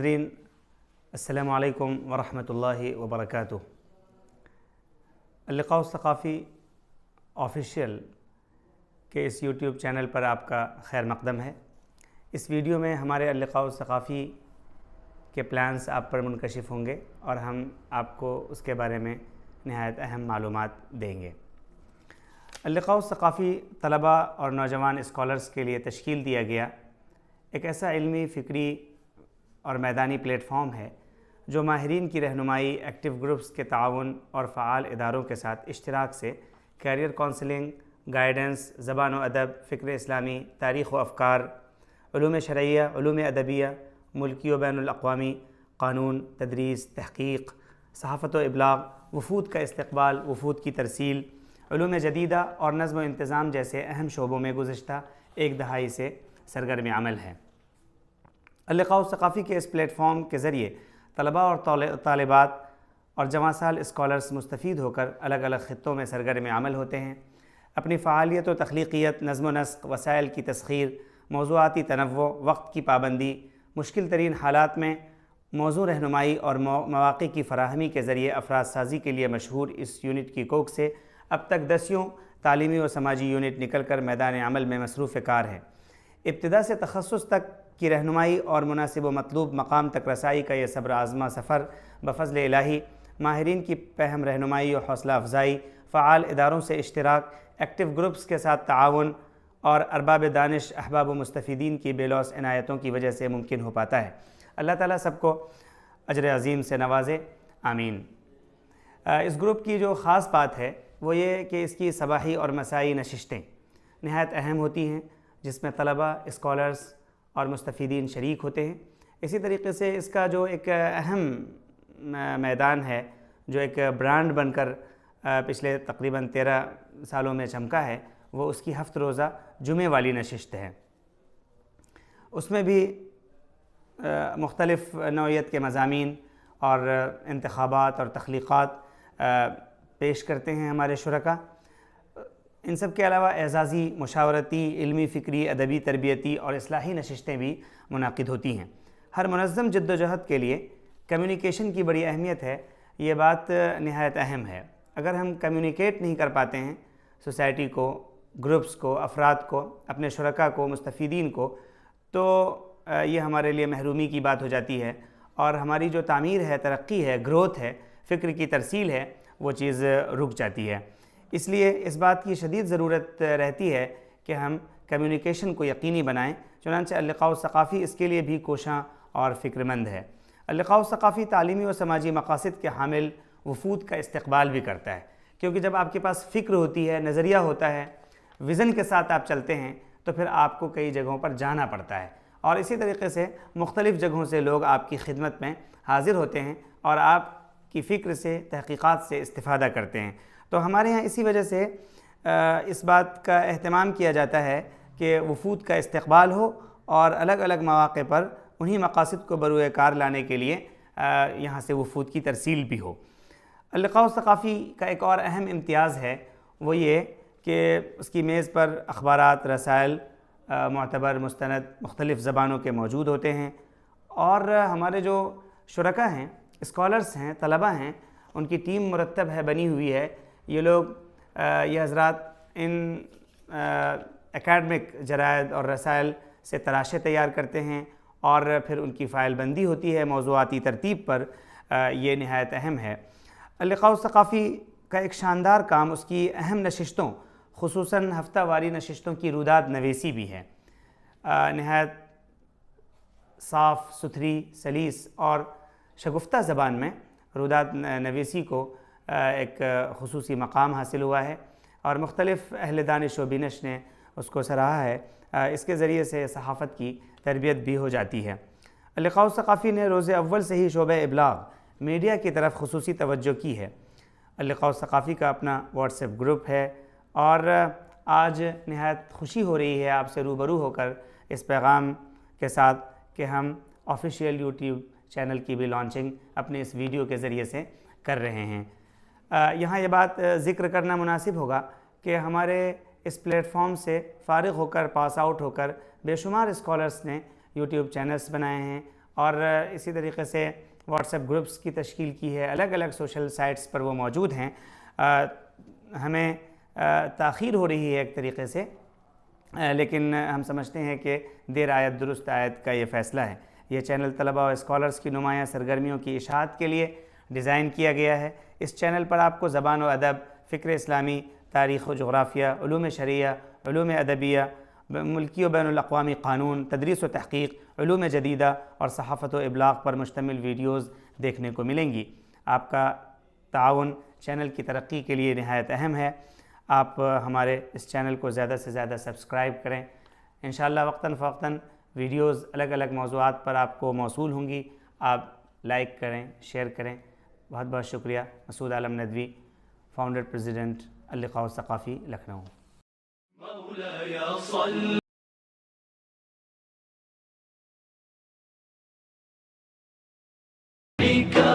ناظرین السلام علیکم ورحمۃ اللہ وبرکاتہ۔ اللقاء الثقافی آفیشیل کے اس یوٹیوب چینل پر آپ کا خیر مقدم ہے۔ اس ویڈیو میں ہمارے اللقاء الثقافی کے پلانس آپ پر منکشف ہوں گے اور ہم آپ کو اس کے بارے میں نہایت اہم معلومات دیں گے۔ اللقاء الثقافی طلباء اور نوجوان اسکالرس کے لیے تشکیل دیا گیا ایک ایسا علمی فکری اور میدانی پلیٹ فارم ہے، جو ماہرین کی رہنمائی، ایکٹیو گروپس کے تعاون اور فعال اداروں کے ساتھ اشتراک سے کیریئر کونسلنگ، گائیڈنس، زبان و ادب، فکر اسلامی، تاریخ و افکار، علوم شرعیہ، علوم ادبیہ، ملکی و بین الاقوامی، قانون، تدریس، تحقیق، صحافت و ابلاغ، وفود کا استقبال، وفود کی ترسیل، علوم جدیدہ اور نظم و انتظام جیسے اہم شعبوں میں گزشتہ ایک دہائی سے سرگرم عمل ہے۔ اللقاء ثقافی کے اس پلیٹ فارم کے ذریعے طلباء اور طالبات اور جمع سال اسکالرس مستفید ہو کر الگ الگ خطوں میں سرگرم عمل ہوتے ہیں۔ اپنی فعالیت و تخلیقیت، نظم و نسق، وسائل کی تسخیر، موضوعاتی تنوع، وقت کی پابندی، مشکل ترین حالات میں موضوع رہنمائی اور مواقع کی فراہمی کے ذریعے افراد سازی کے لیے مشہور اس یونٹ کی کوک سے اب تک دسیوں تعلیمی و سماجی یونٹ نکل کر میدان عمل میں مصروف کار ہے ابتدا سے تخصص تک کی رہنمائی اور مناسب و مطلوب مقام تک رسائی کا یہ صبر آزما سفر بفضل الہی۔ ماہرین کی پہم رہنمائی و حوصلہ افزائی، فعال اداروں سے اشتراک، ایکٹیو گروپس کے ساتھ تعاون اور ارباب دانش، احباب و مستفیدین کی بے لوس عنایتوں کی وجہ سے ممکن ہو پاتا ہے۔ اللہ تعالیٰ سب کو اجر عظیم سے نوازے۔ آمین۔ اس گروپ کی جو خاص بات ہے، وہ یہ کہ اس کی صباحی اور مسائی نشستیں نہایت اہم ہوتی ہیں، جس میں طلبہ اسکالرس اور مستفیدین شریک ہوتے ہیں۔ اسی طریقے سے اس کا جو ایک اہم میدان ہے، جو ایک برانڈ بن کر پچھلے تقریباً تیرہ سالوں میں چمکا ہے، وہ اس کی ہفت روزہ جمعے والی نشست ہے۔ اس میں بھی مختلف نوعیت کے مضامین اور انتخابات اور تخلیقات پیش کرتے ہیں ہمارے شرکا۔ ان سب کے علاوہ اعزازی، مشاورتی، علمی، فکری، ادبی، تربیتی اور اصلاحی نشستیں بھی منعقد ہوتی ہیں۔ ہر منظم جد و جہد کے لیے کمیونیکیشن کی بڑی اہمیت ہے۔ یہ بات نہایت اہم ہے۔ اگر ہم کمیونیکیٹ نہیں کر پاتے ہیں، سوسائٹی کو، گروپس کو، افراد کو، اپنے شرکا کو، مستفیدین کو، تو یہ ہمارے لیے محرومی کی بات ہو جاتی ہے۔ اور ہماری جو تعمیر ہے، ترقی ہے، گروتھ ہے، فکر کی ترسیل ہے، وہ چیز رک جاتی ہے۔ اس لیے اس بات کی شدید ضرورت رہتی ہے کہ ہم کمیونیکیشن کو یقینی بنائیں، چنانچہ اللقاء ثقافی اس کے لیے بھی کوشاں اور فکر مند ہے۔ اللقاء ثقافی تعلیمی و سماجی مقاصد کے حامل وفود کا استقبال بھی کرتا ہے۔ کیونکہ جب آپ کے پاس فکر ہوتی ہے، نظریہ ہوتا ہے وزن کے ساتھ آپ چلتے ہیں، تو پھر آپ کو کئی جگہوں پر جانا پڑتا ہے۔ اور اسی طریقے سے مختلف جگہوں سے لوگ آپ کی خدمت میں حاضر ہوتے ہیں اور آپ کی فکر سے، تحقیقات سے استفادہ کرتے ہیں۔ تو ہمارے ہاں اسی وجہ سے اس بات کا اہتمام کیا جاتا ہے کہ وفود کا استقبال ہو اور الگ الگ مواقع پر انہی مقاصد کو بروئے کار لانے کے لیے یہاں سے وفود کی ترسیل بھی ہو۔ اللقاء ثقافی کا ایک اور اہم امتیاز ہے، وہ یہ کہ اس کی میز پر اخبارات، رسائل معتبر، مستند، مختلف زبانوں کے موجود ہوتے ہیں۔ اور ہمارے جو شرکا ہیں اسکالرس ہیں طلبہ ہیں، ان کی ٹیم مرتب ہے، بنی ہوئی ہے۔ یہ لوگ یہ حضرات ان اکیڈمک جرائد اور رسائل سے تراشے تیار کرتے ہیں اور پھر ان کی فائل بندی ہوتی ہے موضوعاتی ترتیب پر یہ نہایت اہم ہے۔ اللقاء ثقافی کا ایک شاندار کام اس کی اہم نشستوں، خصوصاً ہفتہ واری نشستوں کی روداد نویسی بھی ہے۔ نہایت صاف، ستھری، سلیس اور شگفتہ زبان میں روداد نویسی کو ایک خصوصی مقام حاصل ہوا ہے اور مختلف اہل دانش و بینش نے اس کو سراہا ہے۔ اس کے ذریعے سے صحافت کی تربیت بھی ہو جاتی ہے۔ اللقاء ثقافی نے روز اول سے ہی شعبہ ابلاغ میڈیا کی طرف خصوصی توجہ کی ہے۔ اللقاء ثقافی کا اپنا واٹس ایپ گروپ ہے اور آج نہایت خوشی ہو رہی ہے آپ سے روبرو ہو کر اس پیغام کے ساتھ کہ ہم آفیشیل یوٹیوب چینل کی بھی لانچنگ اپنے اس ویڈیو کے ذریعے سے کر رہے ہیں۔ یہاں یہ بات ذکر کرنا مناسب ہوگا کہ ہمارے اس پلیٹ فارم سے فارغ ہو کر، پاس آؤٹ ہو کر بے شمار اسکالرس نے یوٹیوب چینلز بنائے ہیں اور اسی طریقے سے واٹس ایپ گروپس کی تشکیل کی ہے، الگ الگ سوشل سائٹس پر وہ موجود ہیں۔ ہمیں تاخیر ہو رہی ہے ایک طریقے سے لیکن ہم سمجھتے ہیں کہ دیر آیت، درست آیت کا یہ فیصلہ ہے۔ یہ چینل طلبہ و اسکالرز کی نمایاں سرگرمیوں کی اشاعت کے لیے ڈیزائن کیا گیا ہے۔ اس چینل پر آپ کو زبان و ادب، فکر اسلامی، تاریخ و جغرافیہ، علوم شریعہ، علوم ادبیہ، ملکی و بین الاقوامی قانون، تدریس و تحقیق، علوم جدیدہ اور صحافت و ابلاغ پر مشتمل ویڈیوز دیکھنے کو ملیں گی۔ آپ کا تعاون چینل کی ترقی کے لیے نہایت اہم ہے۔ آپ ہمارے اس چینل کو زیادہ سے زیادہ سبسکرائب کریں۔ انشاءاللہ وقتاً فوقتاً ویڈیوز الگ الگ موضوعات پر آپ کو موصول ہوں گی۔ آپ لائک کریں، شیئر کریں۔ بہت بہت شکریہ مسعود عالم ندوی فاؤنڈر پریزیڈنٹ اللقاء الثقافی لکھنؤ